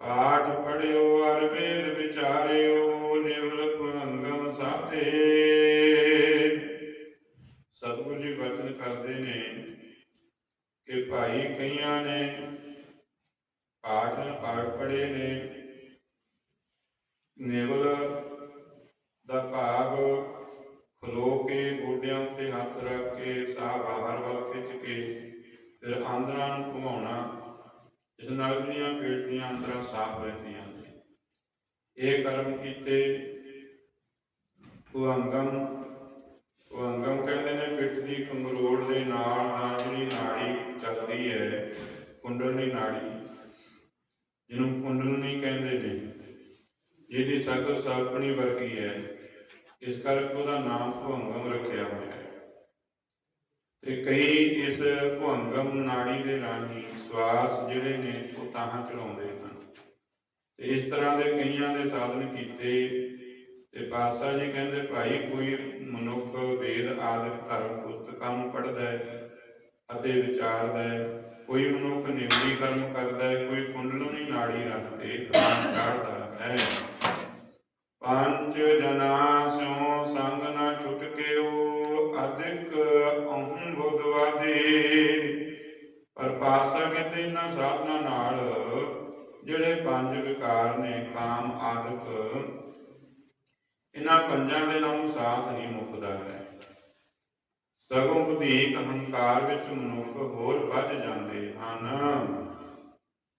ਪਾਠ ਪੜਿਓ ਅਰ ਵੇਦ ਵਿਚਾਰਿਓ ਨਿਵਲ ਭੰਗਮ ਸਾਧੇ। ਸਤਿਗੁਰੂ ਜੀ ਵਚਨ ਕਰਦੇ ਨੇ ਕਿ ਭਾਈ ਕਈਆਂ ਨੇ ਪਾਠ ਪਾਠ ਪੜੇ ਨੇ। ਨਿਵਲ ਦਾ ਭਾਵ ਖਲੋ ਕੇ ਗੋਡਿਆਂ ਉੱਤੇ ਹੱਥ ਰੱਖ ਕੇ, ਸਾਹ ਬਾਹਰ ਵੱਲ ਖਿੱਚ ਕੇ, ਫਿਰ ਆਂਦਰਾਂ ਨੂੰ ਘੁਮਾਉਣਾ। ਇਸ ਨਾਲ ਜਿਹੜੀਆਂ ਪੇਟ ਦੀਆਂ ਅੰਦਰਾਂ ਸਾਫ਼ ਰਹਿੰਦੀਆਂ ਨੇ। ਇਹ ਕਰਮ ਕੀਤੇ, ਭੁਅੰਗਮ ਭੁਅੰਗਮ ਕਹਿੰਦੇ ਨੇ, ਪਿੱਠ ਦੀ ਕੰਗਰੋੜ ਦੇ ਨਾਲ ਨਾਲ ਜਿਹੜੀ ਨਾੜੀ ਚੱਲਦੀ ਹੈ ਕੁੰਡਲਨੀ ਨਾੜੀ, ਜਿਹਨੂੰ ਕੁੰਡਲਨੀ ਕਹਿੰਦੇ ਨੇ, ਜਿਹਦੀ ਸਗਲ ਸਾਪਣੀ ਵਰਗੀ ਹੈ, ਇਸ ਕਰਕੇ ਉਹਦਾ ਨਾਮ ਭੁਅੰਗਮ ਰੱਖਿਆ ਹੋਇਆ ਹੈ। ਤੇ ਕਈ ਇਸ ਭੁਅੰਗਮ ਨਾੜੀ ਦੇ ਰਾਹੀਂ ਸਵਾਸ ਜਿਹੜੇ ਨੇ ਉਹ ਤਾਹਾਂ ਚਲਾਉਂਦੇ ਹਨ। ਤੇ ਇਸ ਤਰ੍ਹਾਂ ਦੇ ਕਈਆਂ ਦੇ ਸਾਧਨ ਕੀਤੇ ਤੇ ਪਾਤਸ਼ਾਹ ਜੀ ਕਹਿੰਦੇ, ਭਾਈ, ਕੋਈ ਮਨੁੱਖ, ਵੇਦ ਆਦਿਕ ਧਰਮ ਪੁਸਤਕਾਂ ਨੂੰ ਪੜ੍ਹਦਾ ਹੈ ਅਤੇ ਵਿਚਾਰਦਾ ਹੈ। ਕੋਈ ਮਨੁੱਖ ਨਿਵਲੀ ਕਰਮ ਕਰਦਾ ਹੈ, ਕੋਈ ਕੁੰਡਲਨੀ ਨਾੜੀ ਰੱਖ ਕੇ ਪ੍ਰਾਣ ਕਾਢਦਾ ਹੈ। ਪੰਜ ਜਨਾ ਸਿਉ ਇਹਨਾਂ ਪੰਜਾਂ ਦੇ ਨਾਲੋਂ ਸਾਥ ਨਹੀਂ ਮੁੱਕਦਾ ਹੈ। ਸਗੋਂ ਵਧੇਕ ਹੰਕਾਰ ਵਿੱਚ ਮਨੁੱਖ ਹੋਰ ਵੱਜ ਜਾਂਦੇ ਹਨ।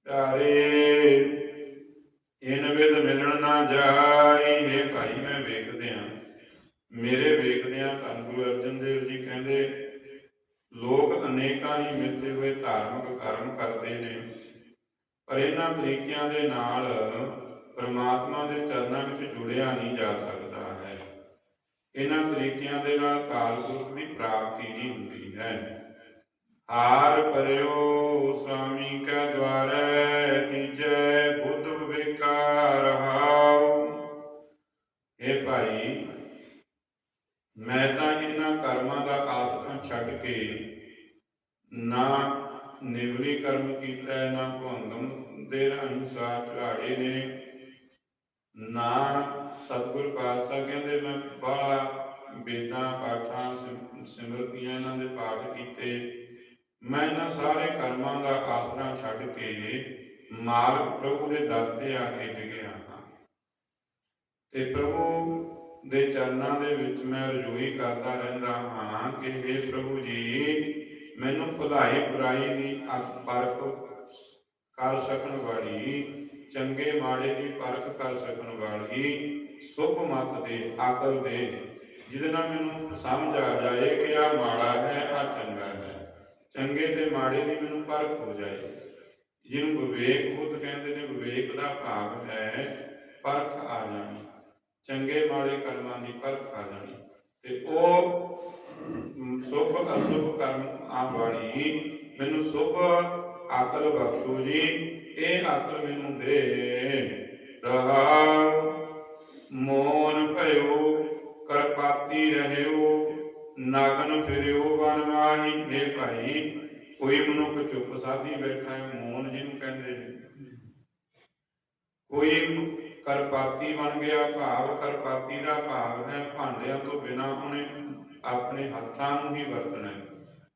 ਪਿਆਰੇ, ਇਨ ਵਿਦ ਮਿਲਣ ਨਾ ਜਾਈ ਹੈ ਭਾਈ ਮੈਂ ਵੇਖਦਿਆਂ ਮੇਰੇ ਵੇਖਦਿਆਂ ਧੰਨ ਗੁਰੂ ਅਰਜਨ ਦੇਵ ਜੀ ਕਹਿੰਦੇ, ਲੋਕ ਅਨੇਕਾਂ ਹੀ ਮਿੱਥੇ ਹੋਏ ਧਾਰਮਿਕ ਕਰਮ ਕਰਦੇ ਨੇ। ਪਰ ਇਹਨਾਂ ਤਰੀਕਿਆਂ ਦੇ ਨਾਲ ਪ੍ਰਮਾਤਮਾ ਦੇ ਚਰਨਾਂ ਵਿੱਚ ਜੁੜਿਆ ਨਹੀਂ ਜਾ ਸਕਦਾ। ਇਹਨਾਂ ਤਰੀਕਿਆਂ ਦੇ ਨਾਲ ਕਾਲ ਪੁਰਖ ਦੀ ਪ੍ਰਾਪਤੀ ਨਹੀਂ ਹੁੰਦੀ ਹੈ। ਹਾਰ ਪਰਿਓ ਸੁਆਮੀ ਕਾ ਦਵਾਰੈ ਇਹਨਾਂ ਸਾਰੇ ਕਰਮਾਂ ਦਾ ਆਸਰਾ ਛੱਡ ਕੇ ਮਾਲਕ ਪ੍ਰਭੂ ਦੇ ਦਰ ਤੇ ਆ ਕੇ ਡਿਗਿਆ ਹਾਂ। ਤੇ ਪ੍ਰਭੂ ਦੇ ਚਰਨਾਂ ਦੇ ਵਿੱਚ ਮੈਂ ਰਜੂਈ ਕਰਦਾ ਰਹਿੰਦਾ ਹਾਂ ਕਿ हे ਪ੍ਰਭੂ ਜੀ, ਮੈਨੂੰ ਭਲਾਈ ਬੁਰਾਈ ਦੀ ਪਰਖ ਕਰ ਸਕਣ ਵਾਲੀ, ਚੰਗੇ ਮਾੜੇ ਦੀ ਪਰਖ ਕਰ ਸਕਣ ਵਾਲੀ, ਸੁਭ ਮਤ ਦੇ, ਅਕਲ ਦੇ, ਜਿਹਦੇ ਨਾਲ ਮੈਨੂੰ ਸਮਝ ਆ ਜਾਏ ਕਿ ਆ ਮਾੜਾ ਹੈ ਆ ਚੰਗਾ ਹੈ। ਚੰਗੇ ਤੇ ਮਾੜੇ ਦੀ ਮੈਨੂੰ ਪਰਖ ਹੋ ਜਾਏ। ਜਿਹਨੂੰ ਵਿਵੇਕ ਬੁੱਧ ਕਹਿੰਦੇ ਨੇ, ਵਿਵੇਕ ਦਾ ਭਾਵ ਹੈ ਪਰਖ ਆ ਜਾਣੀ। ਚੰਗੇ ਮਾੜੇ ਕਰਮਾਂ ਦੀ ਪਰਖ ਆ ਜਾਣੀ। ਤੇ ਉਹ ਸੁਭ ਅਸੁਭ ਕਰਮ ਆ ਵਾਲੀ ਮੈਨੂੰ ਸੁਭ ਅਕਲ ਬਖਸ਼ੋ ਜੀ। ਇਹ ਆਕਲ ਮੈਨੂੰ ਦੇ। ਰਹਾ ਮੋਨ ਭਇਓ ਚੁੱਪ ਸਾਧੀ ਬੈਠਾ ਹੈ ਮੋਨ ਜਿਹਨੂੰ ਕਹਿੰਦੇ ਨੇ। ਕੋਈ ਕਰਪਾਤੀ ਬਣ ਗਿਆ, ਭਾਵ ਕਰਪਾਤੀ ਦਾ ਭਾਵ ਹੈ ਭਾਂਡਿਆਂ ਤੋਂ ਬਿਨਾ ਉਹਨੇ ਆਪਣੇ ਹੱਥਾਂ ਨੂੰ ਹੀ ਵਰਤਣਾ ਹੈ।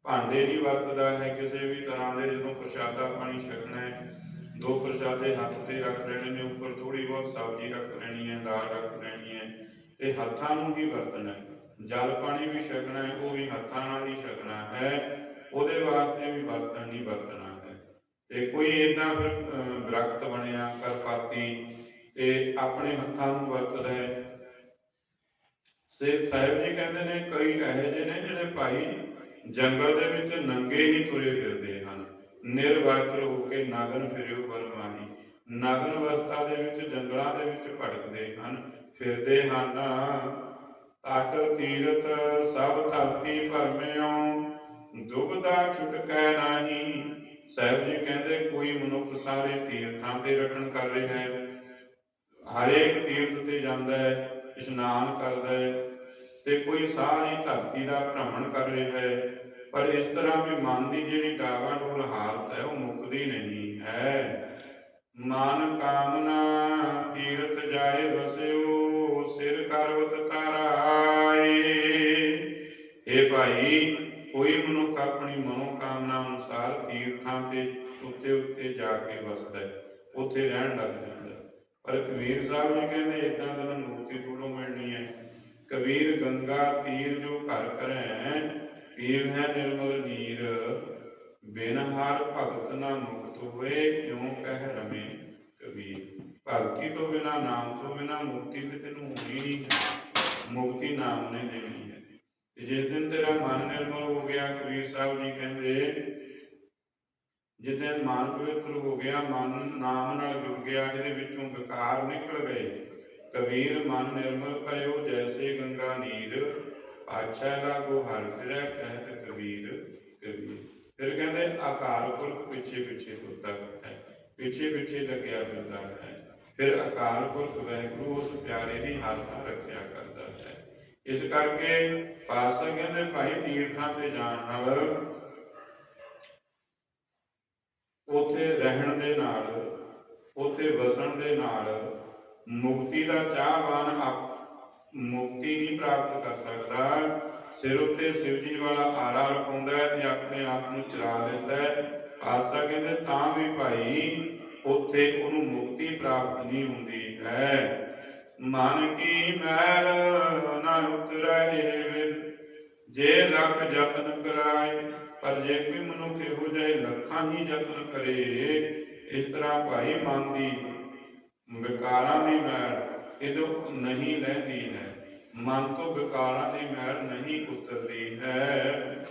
ਭਾਂਡੇ ਨਹੀਂ ਵਰਤਦਾ ਹੈ ਕਿਸੇ ਵੀ ਤਰ੍ਹਾਂ ਦੇ, ਜਦੋਂ ਪ੍ਰਸ਼ਾਦਾ ਪਾਣੀ ਛਕਣਾ ਹੈ, ਦੋ ਪ੍ਰਸ਼ਾਦੇ ਹੱਥ ਤੇ ਰੱਖ ਲੈਣੇ ਨੇ, ਉੱਪਰ ਥੋੜੀ ਬਹੁਤ ਸਬਜ਼ੀ ਰੱਖ ਲੈਣੀ ਹੈ, ਦਾਲ ਰੱਖ ਲੈਣੀ ਹੈ ਤੇ ਹੱਥਾਂ ਨੂੰ ਹੀ ਵਰਤਣਾ ਹੈ। ਜਲ ਪਾਣੀ ਵੀ ਛਕਣਾ ਹੈ, ਉਹ ਵੀ ਹੱਥਾਂ ਨਾਲ ਹੀ ਛਕਣਾ ਹੈ। ਉਹਦੇ ਵਾਸਤੇ ਵੀ ਬਰਤਨ ਨਹੀਂ ਵਰਤਣਾ ਹੈ। ਤੇ ਕੋਈ ਇਦਾਂ ਫਿਰ ਦਰਖਤ ਬਣਿਆ, ਕਰਪਾਤੀ ਤੇ ਆਪਣੇ ਹੱਥਾਂ ਨੂੰ ਵਰਤਦਾ ਹੈ। ਸੇ ਸਾਹਿਬ ਜੀ ਕਹਿੰਦੇ ਨੇ ਕਈ ਇਹੋ ਜਿਹੇ ਨੇ ਜਿਹੜੇ ਭਾਈ ਜੰਗਲ ਦੇ ਵਿੱਚ ਨੰਗੇ ਹੀ ਤੁਰੇ ਫਿਰਦੇ ਹਨ। ਨਿਰਵਸਤਰ ਹੋ ਕੇ ਨਗਨ ਫਿਰਿਓ ਬਰਮਾਹੀ ਨਗਨ ਅਵਸਥਾ ਦੇ ਵਿੱਚ ਜੰਗਲਾਂ ਦੇ ਵਿੱਚ ਭਟਕਦੇ ਹਨ, ਫਿਰਦੇ ਹਨ। ਤਟ ਤੀਰਤ ਸਭ ਧਰਤੀ ਭਰਮਿਓ ਦੁਬਦਾ ਛੁਟਕੈ ਨਹੀਂ। ਸਾਹਿਬ ਜੀ ਕਹਿੰਦੇ, ਕੋਈ ਮਨੁੱਖ ਸਾਰੇ ਤੀਰਥਾਂ ਤੇ ਰਟਣ ਕਰ ਰਿਹਾ ਹੈ। ਹਰੇਕ ਤੀਰਥ ਤੇ ਜਾਂਦਾ ਹੈ, ਇਸ਼ਨਾਨ ਕਰਦਾ ਹੈ ਤੇ ਕੋਈ ਸਾਰੀ ਧਰਤੀ ਦਾ ਭ੍ਰਮਣ ਕਰ ਰਿਹਾ ਹੈ। ਪਰ ਇਸ ਤਰ੍ਹਾਂ ਵੀ ਮਨ ਦੀ ਜਿਹੜੀ ਡਾਵਾਂ ਡੋਲ ਹਾਲਤ ਹੈ, ਉਹ ਮੁੱਕਦੀ ਨਹੀਂ ਹੈ। ਮਨ ਕਾਮਨਾ, ਤੀਰਥ ਜਾਏ ਵਸਿਓ, ਸਿਰ ਕਰਵਤ ਤਰਾਏ ਕੋਈ ਮਨੁੱਖ ਆਪਣੀ ਮਨੋ ਕਾਮਨਾ ਅਨੁਸਾਰ ਤੀਰਥਾਂ ਤੇ ਉੱਤੇ ਉੱਤੇ ਜਾ ਕੇ ਵਸਦਾ ਹੈ, ਉੱਥੇ ਰਹਿਣ ਲੱਗ ਜਾਂਦਾ ਪਰ ਕਬੀਰ ਸਾਹਿਬ ਜੀ ਕਹਿੰਦੇ ਇਦਾਂ ਤੈਨੂੰ ਮੁਕਤੀ ਥੋੜੋਂ ਮਿਲਣੀ ਹੈ। ਕਬੀਰ ਗੰਗਾ ਤੀਰ ਜੋ ਘਰ ਕਰੈ ਪੀਰ ਹੈ ਨਿਰਮਲ ਨੀਰ। ਬਿਨ ਹਰ ਭਗਤ ਨਾ ਮੁਕਤ ਹੋਏ, ਕਿਉਂ ਕਹਿ ਰਮੇ ਕਬੀਰ? ਭਗਤੀ ਤੋਂ ਬਿਨਾ ਨਾਮ ਤੋਂ ਬਿਨਾ ਮੁਕਤੀ ਤੇ ਤੈਨੂੰ ਹੋਣੀ ਨਹੀਂ ਮੁਕਤੀ ਨਾਮ ਨੇ ਦੇਣੀ ਹੈ। ਤੇ ਜਿਸ ਦਿਨ ਤੇਰਾ ਮਨ ਨਿਰਮਲ ਹੋ ਗਿਆ, ਕਬੀਰ ਸਾਹਿਬ ਜੀ ਕਹਿੰਦੇ ਜਿੱਦਨ ਮਨ ਪਵਿੱਤਰ ਹੋ ਗਿਆ, ਮਨ ਨਾਮ ਨਾਲ ਜੁੜ ਗਿਆ ਇਹਦੇ ਵਿੱਚੋਂ ਵਿਕਾਰ ਨਿਕਲ ਗਏ। ਕਬੀਰ, ਮਨ ਨਿਰਮਲ ਭਇਓ, ਜੈਸੇ ਗੰਗਾ ਨੀਰ ਪਾਛਾ ਲਾਗੋ ਹਰ ਫਿਰੈ, ਕਹਿਤ ਕਬੀਰ ਕਬੀਰ। ਫਿਰ ਕਹਿੰਦੇ, ਆਕਾਰ ਪੁਰਖ ਪਿੱਛੇ ਪਿੱਛੇ ਤੁਰਦਾ ਹੈ, ਪਿੱਛੇ ਪਿੱਛੇ ਲੱਗਿਆ ਫਿਰਦਾ ਹੈ। ਫਿਰ ਅਕਾਲ ਪੁਰਖ ਵੈਗੁਰੂ ਉਸ ਪਿਆਰੇ ਦੀ ਹਾਲਤ ਰੱਖਿਆ ਕਰ ਇਸ ਕਰਕੇ ਪਾਸਾ ਕਹਿੰਦੇ ਭਾਈ ਤੀਰਥਾਂ ਤੇ ਜਾਣ ਨਾਲ ਉਥੇ ਰਹਿਣ ਦੇ ਨਾਲ, ਉਥੇ ਵਸਣ ਦੇ ਨਾਲ ਮੁਕਤੀ ਦਾ ਚਾਹਵਾਨ ਮੁਕਤੀ ਨਹੀਂ ਪ੍ਰਾਪਤ ਕਰ ਸਕਦਾ। ਸਿਰ ਉੱਤੇ ਸ਼ਿਵਜੀ ਵਾਲਾ ਆਰਾ ਰਖਾਉਂਦਾ ਹੈ ਤੇ ਆਪਣੇ ਆਪ ਨੂੰ ਚਲਾ ਲੈਂਦਾ ਹੈ। ਆਸਾ ਕਹਿੰਦੇ ਤਾਂ ਵੀ ਭਾਈ, ਉੱਥੇ ਉਹਨੂੰ ਮੁਕਤੀ ਪ੍ਰਾਪਤ ਨਹੀਂ ਹੁੰਦੀ ਹੈ। ਮਨ ਕੀ ਮੈਲ ਨਾ ਉਤਰੈ ਵਿਦ। ਜੇ ਲੱਖ ਯਤਨ ਕਰਾਏ, ਪਰ ਜੇ ਕੋਈ ਮਨੁੱਖ ਇਹੋ ਜਿਹੇ ਲੱਖਾਂ ਹੀ ਯਤਨ ਕਰੇ, ਇਸ ਤਰ੍ਹਾਂ ਭਾਈ ਮਨ ਦੀ ਵਿਕਾਰਾਂ ਦੀ ਮੈਲ ਇਹਦੋਂ ਨਹੀਂ ਲੈਂਦੀ ਹੈ। ਮਨ ਤੋਂ ਵਿਕਾਰਾਂ ਦੀ ਮੈਲ ਨਹੀਂ ਉਤਰਦੀ ਹੈ।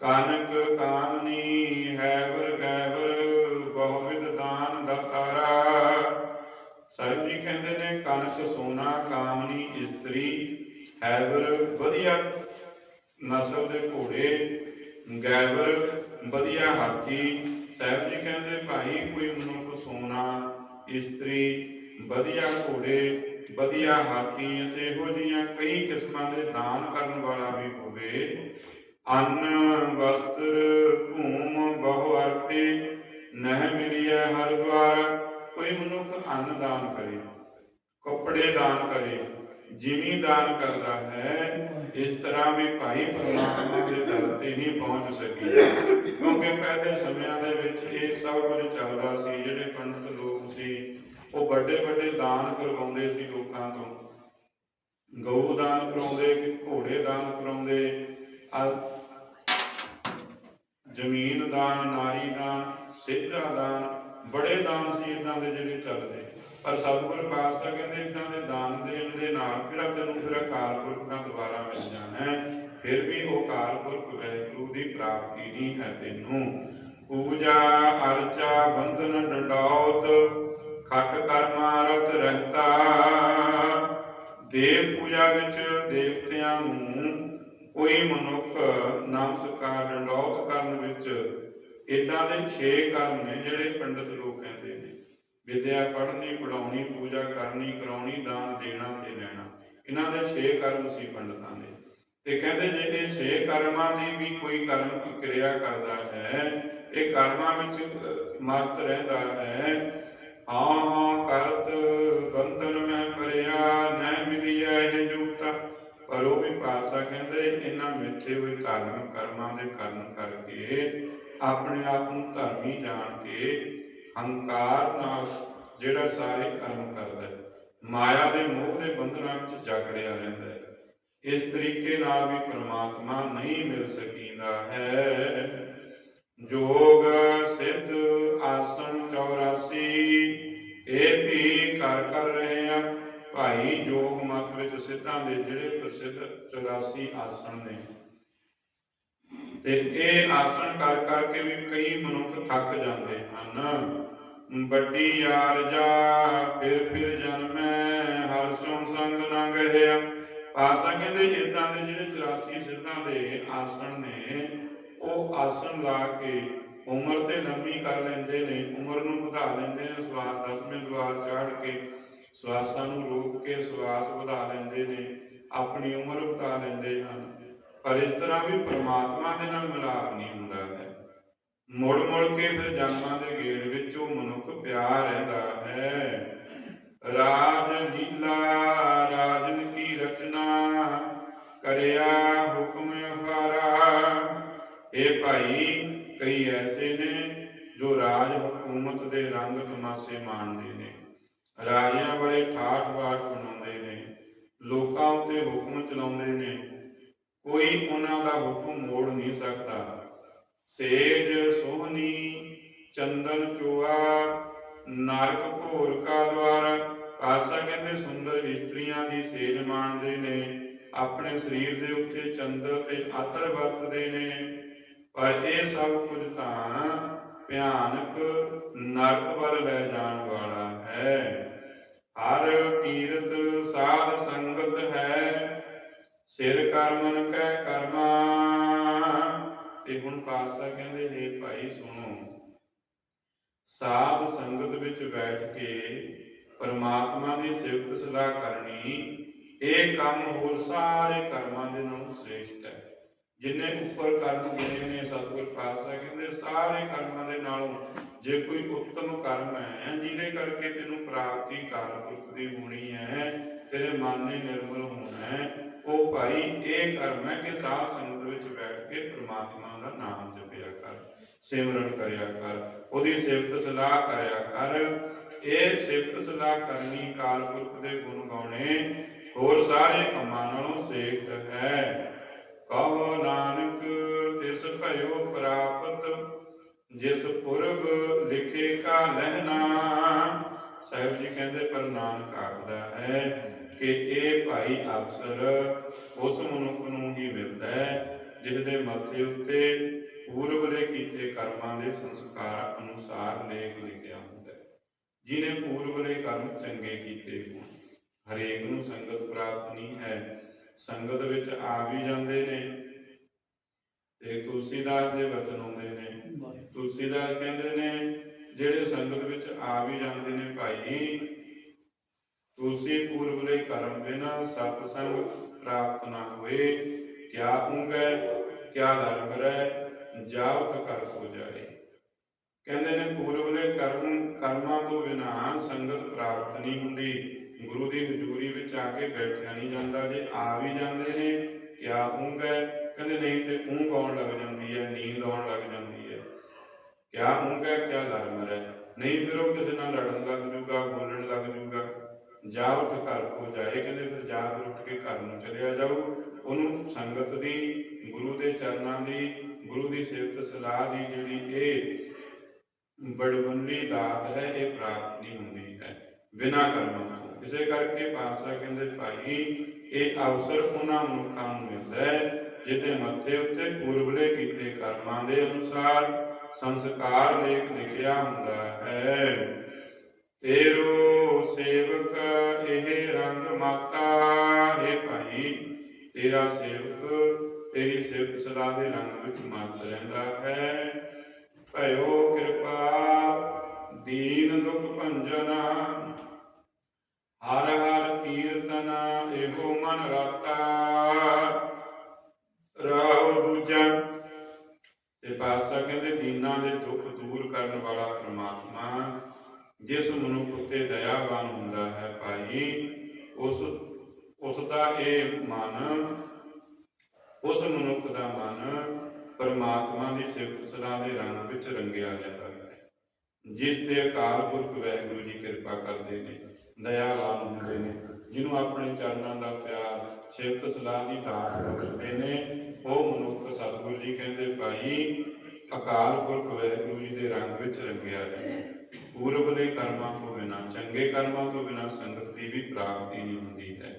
ਕਾਨਕ ਕਾਮਨੀ ਹੈ ਵਰ ਗੈਵਰ, ਬਹੁ ਦਾਨ ਦਾਤਾਰਾ ਸਾਹਿਬ ਜੀ ਕਹਿੰਦੇ ਨੇ, ਕਣਕ ਸੋਨਾ ਕਾਮਨੀ ਇਸਤਰੀ ਹੈਵਰ ਵਧੀਆ ਨਸਲ ਦੇ ਘੋੜੇ ਗੈਵਰ ਵਧੀਆ ਹਾਥੀ। ਸਾਹਿਬ ਜੀ ਕਹਿੰਦੇ, ਭਾਈ, ਕੋਈ ਮਨੁੱਖ ਸੋਨਾ, ਇਸਤਰੀ, ਵਧੀਆ ਘੋੜੇ, ਵਧੀਆ ਹਾਥੀ ਅਤੇ ਇਹੋ ਜਿਹੀਆਂ ਕਈ ਕਿਸਮਾਂ ਦੇ ਦਾਨ ਕਰਨ ਵਾਲਾ ਵੀ ਹੋਵੇ। ਅੰਨ, ਵਸਤਰ ਭੂਮ ਬਹੁ ਅਰਪੇ, ਨਹਿ ਮਿਲਿਆ ਹਰ ਦਵਾਰ ਕੋਈ ਮਨੁੱਖ ਅੰਨ ਦਾਨ ਕਰੇ, ਕੱਪੜੇ ਦਾਨ ਕਰੇ, ਜਿਵੇਂ ਦਾਨ ਕਰਦਾ ਹੈ, ਇਸ ਤਰ੍ਹਾਂ ਵੀ ਭਾਈ ਪਰਮਾਤਮਾ ਦੇ ਦਰ ਤੇ ਨਹੀਂ ਪਹੁੰਚ ਸਕੀ। ਕਿਉਂਕਿ ਪਹਿਲੇ ਸਮਿਆਂ ਦੇ ਵਿੱਚ ਇਹ ਸਭ ਕੁਝ ਚੱਲਦਾ ਸੀ, ਜਿਹੜੇ ਪੰਡਤ ਲੋਕ ਸੀ, ਉਹ ਵੱਡੇ ਵੱਡੇ ਦਾਨ ਕਰਵਾਉਂਦੇ ਸੀ ਲੋਕਾਂ ਤੋਂ। ਗਊ ਦਾਨ ਕਰਾਉਂਦੇ, ਘੋੜੇ ਦਾਨ ਕਰਾਉਂਦੇ ਜ਼ਮੀਨ ਦਾਨ, ਨਾਰੀ ਦਾਨ, ਸਿੱਧਾ ਦਾਨ ਬੜੇ ਦਾਨ ਸੀ ਇਦਾਂ ਦੇ ਜਿਹੜੇ ਚੱਲਦੇ। ਪਰ ਸਤਿਗੁਰ ਪਾਤਸ਼ਾਹ ਕਹਿੰਦੇ ਇਦਾਂ ਦੇ ਦਾਨ ਦੇਣ ਦੇ ਨਾਲ ਕਿਹੜਾ ਤੈਨੂੰ ਫਿਰ ਅਕਾਲ ਪੁਰਖ ਦਾ ਦੁਬਾਰਾ ਮਿਲ ਜਾਣਾ ਹੈ? ਫਿਰ ਵੀ ਉਹ ਅਕਾਲ ਪੁਰਖ ਵੈਗੁਰੂ ਦੀ ਪ੍ਰਾਪਤੀ ਨਹੀਂ ਹੈ ਤੈਨੂੰ। ਪੂਜਾ, ਅਰਚਾ, ਬੰਧਨ, ਡੰਡੌਤ, ਖਟ ਕਰਮਾ ਰਤ ਰਹਤਾ। ਦੇਵ ਪੂਜਾ ਵਿੱਚ ਦੇਵਤਿਆਂ ਨੂੰ ਕੋਈ ਮਨੁੱਖ ਨਮਸਕਾਰ ਡੰਡੌਤ ਕਰਨ ਵਿੱਚ ਇਦਾਂ ਦੇ 6 ਕਰਮ ਨੇ ਜਿਹੜੇ ਪੰਡਤ ਲੋਕ ਕਹਿੰਦੇ ਨੇ। ਵਿਦਿਆ ਪੜ੍ਹਨੀ ਪੜਾਉਣੀ ਪੂਜਾ ਕਰਨੀ, ਕਰਾਉਣੀ, ਦਾਨ ਦੇਣਾ ਤੇ ਲੈਣਾ। ਇਹਨਾਂ ਦੇ 6 ਕਰਮ ਸੀ ਪੰਡਤਾਂ ਦੇ। ਤੇ ਕਹਿੰਦੇ ਜੇ ਇਹ 6 ਕਰਮਾਂ ਦੀ ਵੀ ਕੋਈ ਕਰਮ ਕਿਰਿਆ ਕਰਦਾ ਹੈ, ਇਹ ਕਰਮਾਂ ਵਿੱਚ ਮਸਤ ਰਹਿੰਦਾ ਹੈ। ਹਾਂ ਹਾਂ, ਕਰਤ ਬੰਧਨ ਮੈਂ ਪਰਿਆ ਨੈ ਮਿਲਿਆ ਇਹ ਜੁਗਤਾ ਪਰ ਉਹ ਵੀ ਪਾਸਾ ਕਹਿੰਦੇ ਇਹਨਾਂ ਮਿੱਥੇ ਹੋਏ ਧਾਰਮਿਕ ਕਰਮਾਂ ਦੇ ਕਰਨ ਕਰਕੇ ਆਪਣੇ ਆਪ ਨੂੰ ਧਰਮੀ ਜਾਣ ਕੇ ਹੰਕਾਰ ਨਾਲ ਜਿਹੜਾ ਸਾਰੇ ਕਰਮ ਕਰਦਾ ਹੈ, ਮਾਇਆ ਦੇ ਮੋਹ ਦੇ ਬੰਧਨਾਂ ਵਿੱਚ ਜਕੜਿਆ ਰਹਿੰਦਾ ਹੈ। ਇਸ ਤਰੀਕੇ ਨਾਲ ਵੀ ਪ੍ਰਮਾਤਮਾ ਨਹੀਂ ਮਿਲ ਸਕੀਂਦਾ ਹੈ। ਜੋਗ ਸਿੱਧ ਆਸਣ 84 ਇਹ ਵੀ ਕਰ ਕਰ ਰਹੇ ਆ। ਭਾਈ ਜੋਗ ਮਤ ਵਿੱਚ ਸਿੱਧਾਂ ਦੇ ਜਿਹੜੇ ਪ੍ਰਸਿੱਧ 84 ਆਸਣ ਨੇ ਤੇ ਇਹ ਆਸਣ ਕਰ ਕਰਕੇ ਵੀ ਕਈ ਮਨੁੱਖ ਥੱਕ ਜਾਂਦੇ ਹਨ। ਵੱਡੀ ਆਰਜਾ ਫਿਰ ਫਿਰ ਜਨਮੈ, ਹਰ ਸੋਂ ਸੰਗ ਨਾ ਗਹਿਆ। ਆਸਾ ਕਹਿੰਦੇ ਇਦਾਂ ਦੇ ਜਿਹੜੇ 84 ਸਿੱਧਾਂ ਦੇ ਆਸਣ ਨੇ, ਉਹ ਆਸਣ ਲਾ ਕੇ ਉਮਰ ਤੇ ਲੰਮੀ ਕਰ ਲੈਂਦੇ ਨੇ, ਉਮਰ ਨੂੰ ਵਧਾ ਲੈਂਦੇ ਨੇ, ਸਵਾਸ ਦਸਵੇਂ ਦਵਾਰ ਚਾੜ ਕੇ ਸਵਾਸਾਂ ਨੂੰ ਰੋਕ ਕੇ ਸਵਾਸ ਵਧਾ ਲੈਂਦੇ ਨੇ, ਆਪਣੀ ਉਮਰ ਵਧਾ ਲੈਂਦੇ ਹਨ। ਪਰ ਇਸ ਤਰ੍ਹਾਂ ਵੀ ਪ੍ਰਮਾਤਮਾ ਦੇ ਨਾਲ ਮਿਲਾਪ ਨਹੀਂ ਹੁੰਦਾ ਹੈ। ਮੁੜ ਮੁੜ ਕੇ ਫਿਰ ਜਨਮਾਂ ਦੇ ਗੇੜ ਵਿੱਚ ਉਹ ਮਨੁੱਖ ਪਿਆ ਰਹਿੰਦਾ ਹੈ। ਰਾਜ ਲੀਲਾ, ਰਾਜਨ ਕੀ ਰਚਨਾ, ਕਰਿਆ ਹੁਕਮ ਅਫਾਰਾ ਇਹ ਭਾਈ, ਕਈ ਐਸੇ ਨੇ ਜੋ ਰਾਜ ਹਕੂਮਤ ਦੇ ਰੰਗ ਤਮਾਸ਼ੇ ਮਾਣਦੇ ਨੇ। ਰਾਜਿਆਂ ਵਾਲੇ ਠਾਠ ਬਾਠ ਬਣਾਉਂਦੇ ਨੇ। ਲੋਕਾਂ ਉੱਤੇ ਹੁਕਮ ਚਲਾਉਂਦੇ ਨੇ। ਕੋਈ ਉਹਨਾਂ ਦਾ ਹੁਕਮ ਮੋੜ ਨਹੀਂ ਸਕਦਾ। ਸੇਜ ਸੋਹਣੀ ਚੰਦਨ ਚੋਆ ਨਰਕ ਘੋਰ ਕਾ ਦਵਾਰ ਆਸਾ ਕਹਿੰਦੇ ਸੁੰਦਰ ਇਸਤਰੀਆਂ ਦੀ ਸੇਜ ਮਾਣਦੇ ਨੇ, ਆਪਣੇ ਸਰੀਰ ਦੇ ਉੱਤੇ ਚੰਦਰ ਤੇ ਅਤਰ ਵਰਤਦੇ ਨੇ। ਪਰ ਇਹ ਸਭ ਕੁਝ ਤਾਂ ਭਿਆਨਕ ਨਰਕ ਵੱਲ ਲੈ ਜਾਣ ਵਾਲਾ ਹੈ। ਹਰ ਕੀਰਤ ਸਾਧ ਸੰਗਤ ਹੈ, ਸਿਰ ਕਰਮਨ ਤੇ ਹੁਣ ਕਹਿੰਦੇ ਨੇ ਭਾਈ ਸੁਣੋ, ਸਾਧ ਸੰਗਤ ਵਿੱਚ ਬੈਠ ਕੇ ਪਰਮਾਤਮਾ ਦੀ ਸਿਫਤ ਸਲਾਹ ਕਰਨੀ, ਇਹ ਕੰਮ ਹੋਰ ਸਾਰੇ ਕਰਮਾਂ ਦੇ ਨਾਲੋਂ ਸ੍ਰੇਸ਼ਟ ਹੈ। ਜਿੰਨੇ ਉੱਪਰ ਕਰਮ ਗਿਣੇ ਨੇ, ਸਤਿਗੁਰ ਪਾਤਸ਼ਾਹ ਕਹਿੰਦੇ, ਸਾਰੇ ਕਰਮਾਂ ਦੇ ਨਾਲੋਂ ਜੇ ਕੋਈ ਉੱਤਮ ਕਰਮ ਹੈ, ਜਿਹਦੇ ਕਰਕੇ ਤੈਨੂੰ ਪ੍ਰਾਪਤੀ ਕਾਲਪੁਰਖ ਦੀ ਹੋਣੀ ਹੈ, ਤੇਰੇ ਮਨ ਨੇ ਨਿਰਮਲ ਹੋਣਾ ਹੈ ਉਹ ਭਾਈ, ਇਹ ਕਰਮ ਹੈ ਕਿ ਸਾਧ ਸੰਗਤ ਵਿੱਚ ਬੈਠ ਕੇ ਪ੍ਰਮਾਤਮਾ ਦਾ ਨਾਮ ਜਪਿਆ ਕਰ, ਸਿਮਰਨ ਕਰਿਆ ਕਰ, ਉਹਦੀ ਸਿਫਤ ਸਲਾਹ ਕਰਿਆ ਕਰ। ਇਹ ਸਿਫਤ ਸਲਾਹ ਕਰਨੀ ਕਾਲਪੁਰਖ ਦੇ ਗੁਣ ਗਾਉਣੇ, ਹੋਰ ਸਾਰੇ ਕੰਮਾਂ ਨਾਲੋਂ ਸ੍ਰੇਸ਼ਟ ਹੈ। ਕਹੋ ਨਾਨਕ, ਤਿਸ ਭਇਓ ਪ੍ਰਾਪਤ, ਜਿਸ ਪੁਰਬ ਲਿਖੇ ਕਾ ਲਹਿਣਾ। ਸਾਹਿਬ ਜੀ ਕਹਿੰਦੇ ਪਰ ਨਾਨਕ ਆਖਦਾ ਹੈ। ਕਿ ਇਹ ਭਾਈ ਅਫਸਰ ਉਸ ਮਨੁੱਖ ਨੂੰ ਹੀ ਮਿਲਦਾ ਹੈ ਜਿਸ ਦੇ ਮੱਥੇ ਉੱਤੇ ਪੂਰਬਲੇ ਕੀਤੇ ਕਰਮਾਂ ਦੇ ਸੰਸਕਾਰ ਅਨੁਸਾਰ ਲੇਖ ਲਿਖਿਆ ਹੁੰਦਾ ਹੈ। ਜਿਨੇ ਪੂਰਬਲੇ ਕਰਮ ਚੰਗੇ ਕੀਤੇ ਹੋਣ। ਹਰੇਕ ਨੂੰ ਸੰਗਤ ਪ੍ਰਾਪਤ ਨਹੀਂ ਹੈ। ਸੰਗਤ ਵਿੱਚ ਆ ਵੀ ਜਾਂਦੇ ਨੇ ਤੇ ਤੁਲਸੀਦਾਸ ਦੇ ਵਚਨ ਆਉਂਦੇ ਨੇ। ਤੁਲਸੀਦਾਸ ਕਹਿੰਦੇ ਨੇ ਜਿਹੜੇ ਸੰਗਤ ਵਿੱਚ ਆ ਵੀ ਜਾਂਦੇ ਨੇ ਭਾਈ ਤੁਲਸੀ ਪੂਰਬਲੇ ਕਰਮ ਬਿਨਾ ਸਤ ਸੰਗ ਪ੍ਰਾਪਤ ਨਾ ਹੋਏ। ਕਿਆ ਉਂਗੈ ਕਿਆ ਧਰਮ ਰਹਿ ਜਾਉ ਕਰ ਹੋ ਜਾਏ। ਕਹਿੰਦੇ ਨੇ ਪੂਰਬਲੇ ਕਰਮ, ਕਰਮਾਂ ਤੋਂ ਬਿਨਾ ਸੰਗਤ ਪ੍ਰਾਪਤ ਨਹੀਂ ਹੁੰਦੀ। ਗੁਰੂ ਦੀ ਹਜ਼ੂਰੀ ਵਿੱਚ ਆ ਕੇ ਬੈਠਿਆ ਨਹੀਂ ਜਾਂਦਾ। ਜੇ ਆ ਵੀ ਜਾਂਦੇ ਨੇ, ਕਿਆ ਉਂਗ ਹੈ ਕਹਿੰਦੇ, ਨਹੀਂ ਤੇ ਉਂਗ ਆਉਣ ਲੱਗ ਜਾਂਦੀ ਹੈ, ਨੀਂਦ ਆਉਣ ਲੱਗ ਜਾਂਦੀ ਹੈ। ਕਿਆ ਉਂਗ ਹੈ ਕਿਆ ਲਰਮ ਰਹਿ ਨਹੀਂ ਫਿਰ ਉਹ ਕਿਸੇ ਨਾਲ ਲੜਨ ਲੱਗ ਜੂਗਾ, ਬੋਲਣ ਲੱਗ ਜੂਗਾ। ਜਾ ਘਰ ਕੋ ਜਾਏ, ਕਹਿੰਦੇ ਫਿਰ ਜਾ ਉੱਠ ਕੇ ਘਰ ਨੂੰ ਚਲਿਆ ਜਾਓ ਉਹਨੂੰ ਸੰਗਤ ਦੀ, ਗੁਰੂ ਦੇ ਚਰਨਾਂ ਦੀ, ਗੁਰੂ ਦੀ ਸਿਫਤ ਸਲਾਹ ਦੀ ਜਿਹੜੀ ਇਹ ਬੜਵੰਡੀ ਦਾਤ ਹੈ, ਇਹ ਪ੍ਰਾਪਤ ਨਹੀਂ ਹੁੰਦੀ ਹੈ। ਬਿਨਾ ਕਰਮਾਂ ਤੋਂ। ਇਸੇ ਕਰਕੇ ਪਾਤਸ਼ਾਹ ਕਹਿੰਦੇ, ਭਾਈ, ਇਹ ਅਵਸਰ ਉਹਨਾਂ ਮਨੁੱਖਾਂ ਨੂੰ ਮਿਲਦਾ ਹੈ, ਜਿਹਦੇ ਮੱਥੇ ਉੱਤੇ ਪੂਰਬਲੇ ਕੀਤੇ ਕਰਮਾਂ ਦੇ ਅਨੁਸਾਰ ਸੰਸਕਾਰ ਲੇਖ ਲਿਖਿਆ ਹੁੰਦਾ ਹੈ। ਤੇਰੋ ਸੇਵਕ ਇਹ ਰੰਗ ਮਾਤਾ ਹੈ ਭਾਈ। ਤੇਰਾ ਸੇਵਕ, ਤੇਰੀ ਸੇਵਕ ਸਲਾਹ ਦੇ ਰੰਗ ਵਿੱਚ ਮਸਤ ਰਹਿੰਦਾ ਹੈ। ਮਨੁੱਖ ਦਾ ਮਨ ਪਰਮਾਤਮਾ ਦੀ ਸਿਫਤ ਸਲਾਹ ਦੇ ਰੰਗ ਵਿੱਚ ਰੰਗਿਆ ਜਾਂਦਾ ਹੈ। ਜਿਸ ਤੇ ਅਕਾਲ ਪੁਰਖ ਵਾਹਿਗੁਰੂ ਜੀ ਕਿਰਪਾ ਕਰਦੇ ਨੇ, ਦਇਆਵਾਨ ਹੁੰਦੇ ਨੇ, ਜਿਹਨੂੰ ਆਪਣੇ ਚਰਨਾਂ ਦਾ ਪਿਆਰ, ਸਿਫਤ ਸਲਾਹ ਦੀ ਦਾਤ ਬਖਸ਼ਦੇ ਨੇ, ਉਹ ਮਨੁੱਖ ਸਤਿਗੁਰੂ ਜੀ ਕਹਿੰਦੇ, ਭਾਈ, ਅਕਾਲ ਪੁਰਖ ਵਾਹਿਗੁਰੂ ਜੀ ਦੇ ਰੰਗ ਵਿੱਚ ਰੰਗਿਆ ਜਾਂਦਾ ਪੂਰਬਲੇ ਕਰਮਾਂ ਤੋਂ ਬਿਨਾਂ, ਚੰਗੇ ਕਰਮਾਂ ਤੋਂ ਬਿਨਾਂ ਸੰਗਤ ਦੀ ਵੀ ਪ੍ਰਾਪਤੀ ਨਹੀਂ ਹੁੰਦੀ ਹੈ।